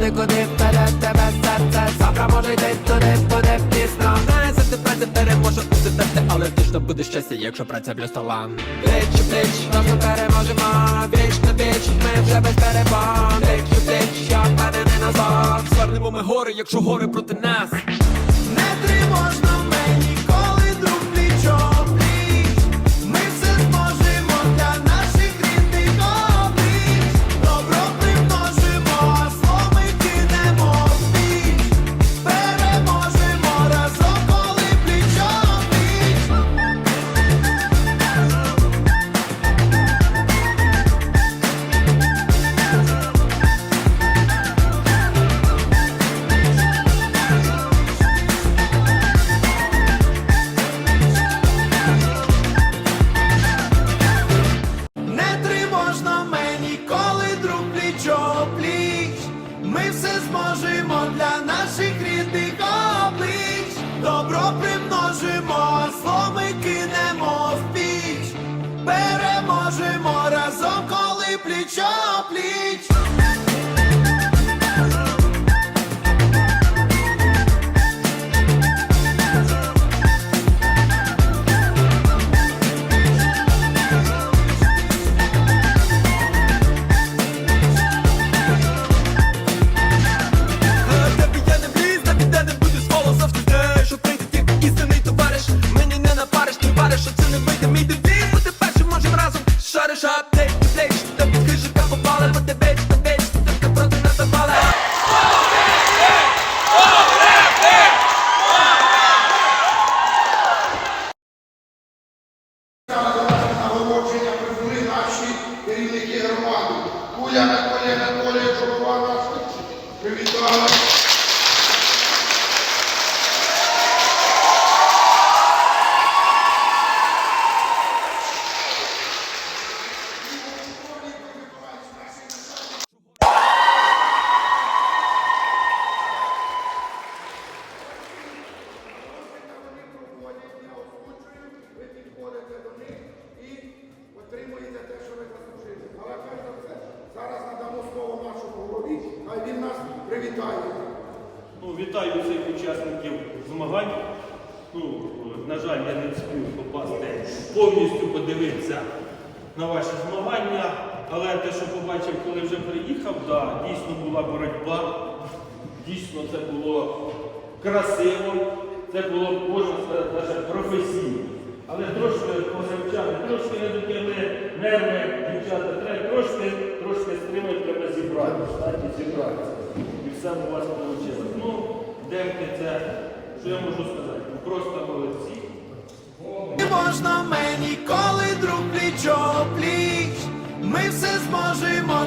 Ти куди вперед тебе серце Завтра може йти туди, буде пізно. Знає, завжди праця переможе усе терти Але точно буде щастя, якщо праця плюс талант Плеч у плеч, разом переможемо. Віч на віч, ми вже без перебон Плеч у плеч, я впевнений назад Звернемо ми гори, якщо гори проти нас Добро примножимо, зло ми кинемо в піч. Переможемо разом, коли плічо пліч. Cause you got a wallet, but the хай він нас привітає. Ну, вітаю всіх учасників змагань. Ну, на жаль, я не встиг попасти повністю подивитися на ваші змагання. Але те, що побачив, коли вже приїхав, да, дійсно була боротьба, дійсно це було красиво, це було, можна сказати, навіть професійно. Але трошки позавчали, трошки не дотягли нерви, дівчата, треба трошки, трошки стримати, треба зібрати, стати зібратися. І все у вас вийшло. Ну, демки це, що я можу сказати? Просто молодці. Не можна мені, коли друг плічо пліч. Ми все зможемо